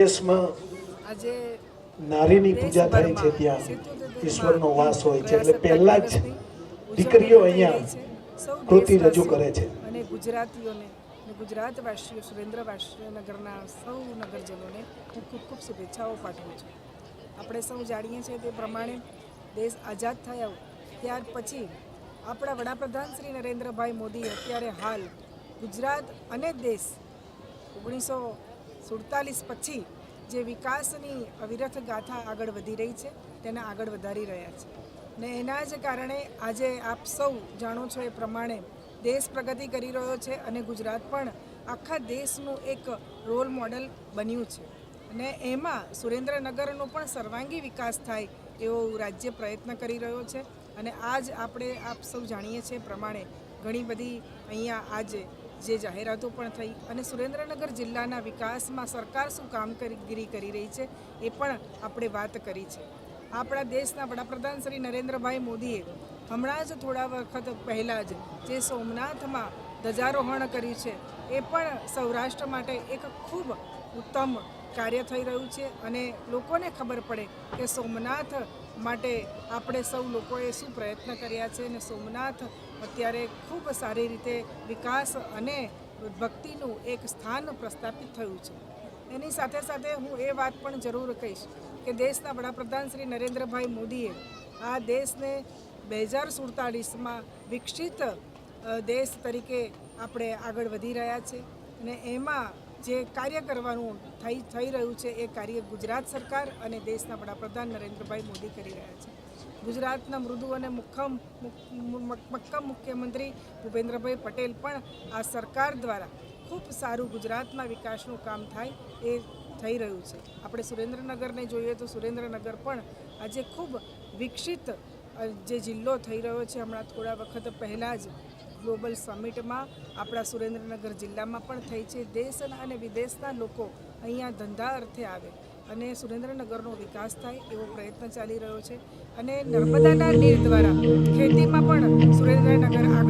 દેશમાં નારીની પૂજા થાય છે ત્યાં. ઈશ્વરનો વાસ હોય છે. એટલે પહેલા જ દીકરીઓ અહીંયા કૃતિ રજૂ કરે છે. અને ગુજરાતીઓને ગુજરાતવાસીઓ સુરેન્દ્રવાસીઓ નગરના સૌ નગરજનોને હું ખૂબ ખૂબ શુભેચ્છાઓ પાઠવું છું. આપણે સૌ જાણીએ છીએ તે પ્રમાણે દેશ આઝાદ થયા ત્યાર પછી આપણા વડાપ્રધાન શ્રી નરેન્દ્રભાઈ મોદી અત્યારે હાલ ગુજરાત અને દેશ ઓગણીસો સુડતાલીસ પછી જે વિકાસની અવિરત ગાથા આગળ વધી રહી છે, તેને આગળ વધારી રહ્યા છે. ને એના જ કારણે આજે આપ સૌ જાણો છો એ પ્રમાણે દેશ પ્રગતિ કરી રહ્યો છે અને ગુજરાત પણ આખા દેશનું એક રોલ મોડલ બન્યું છે. અને એમાં સુરેન્દ્રનગરનો પણ સર્વાંગી વિકાસ થાય એવો રાજ્ય પ્રયત્ન કરી રહ્યો છે. અને આજ આપણે આપ સૌ જાણીએ છીએ પ્રમાણે ઘણી બધી અહીંયા આજે જે જાહેરાતો પણ થઈ અને સુરેન્દ્રનગર જિલ્લાના વિકાસમાં સરકાર શું કામગીરી કરી રહી છે એ પણ આપણે વાત કરી છે. આપણા દેશના વડાપ્રધાન શ્રી નરેન્દ્રભાઈ મોદીએ હમણાં જ થોડા વખત પહેલાં જ જે સોમનાથમાં ધ્વજારોહણ કર્યું છે એ પણ સૌરાષ્ટ્ર માટે એક ખૂબ ઉત્તમ કાર્ય થઈ રહ્યું છે અને લોકોને ખબર પડે કે સોમનાથ માટે આપણે સૌ લોકોએ શું પ્રયત્ન કર્યા છે અને સોમનાથ અત્યારે ખૂબ સારી રીતે વિકાસ અને ભક્તિનું એક સ્થાન પ્રસ્થાપિત થયું છે. એની સાથે સાથે હું એ વાત પણ જરૂર કહીશ કે દેશના વડાપ્રધાન શ્રી નરેન્દ્રભાઈ મોદીએ આ દેશને બે હજાર સુડતાલીસમાં વિકસિત દેશ તરીકે આપણે આગળ વધી રહ્યા છે અને એમાં જે કાર્ય કરવાનું થઈ થઈ રહ્યું છે એ કાર્ય ગુજરાત સરકાર અને દેશના વડાપ્રધાન નરેન્દ્રભાઈ મોદી કરી રહ્યા છે. ગુજરાતના મૃદુ અને મુખ્યમ મક્કમ મુખ્યમંત્રી ભૂપેન્દ્રભાઈ પટેલ પણ આ સરકાર દ્વારા ખૂબ સારું ગુજરાતના વિકાસનું કામ થાય એ થઈ રહ્યું છે. આપણે સુરેન્દ્રનગરને જોઈએ તો સુરેન્દ્રનગર પણ આજે ખૂબ વિકસિત જે જિલ્લો થઈ રહ્યો છે, હમણાં થોડા વખત પહેલાં જ ગ્લોબલ સમિટમાં આપણા સુરેન્દ્રનગર જિલ્લામાં પણ થઈ છે. દેશ અને વિદેશના લોકો અહીંયા ધંધા અર્થે આવે અને સુરેન્દ્રનગરનો વિકાસ થાય એવો પ્રયત્ન ચાલી રહ્યો છે. અને નર્મદાના નીર દ્વારા ખેતીમાં પણ સુરેન્દ્રનગર આગળ